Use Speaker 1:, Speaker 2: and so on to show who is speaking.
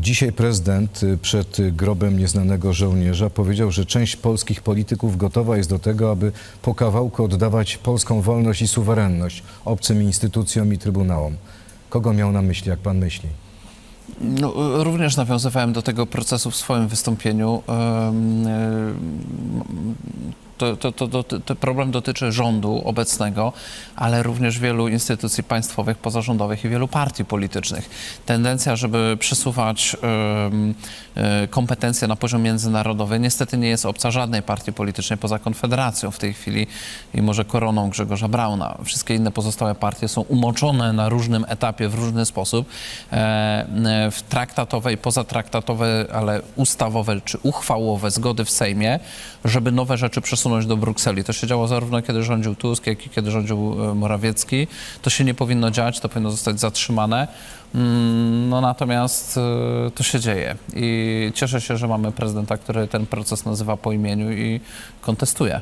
Speaker 1: Dzisiaj prezydent y, przed grobem nieznanego żołnierza powiedział, że część polskich polityków gotowa jest do tego, aby po kawałku oddawać polską wolność i suwerenność obcym instytucjom i trybunałom. Kogo miał na myśli, jak pan myśli?
Speaker 2: No, również nawiązywałem do tego procesu w swoim wystąpieniu. To, to, to, to, problem dotyczy rządu obecnego, ale również wielu instytucji państwowych, pozarządowych i wielu partii politycznych. Tendencja, żeby przesuwać e, kompetencje na poziom międzynarodowy, niestety nie jest obca żadnej partii politycznej poza Konfederacją w tej chwili i może koroną Grzegorza Brauna. Wszystkie inne pozostałe partie są umoczone na różnym etapie, w różny sposób e, e, w traktatowe i pozatraktatowe, ale ustawowe czy uchwałowe zgody w Sejmie, żeby nowe rzeczy przesunąć do Brukseli. To się działo zarówno kiedy rządził Tusk, jak i kiedy rządził e, Morawiecki. To się nie powinno dziać, to powinno zostać zatrzymane. Mm, No natomiast e, to się dzieje i cieszę się, że mamy prezydenta, który ten proces nazywa po imieniu i kontestuje.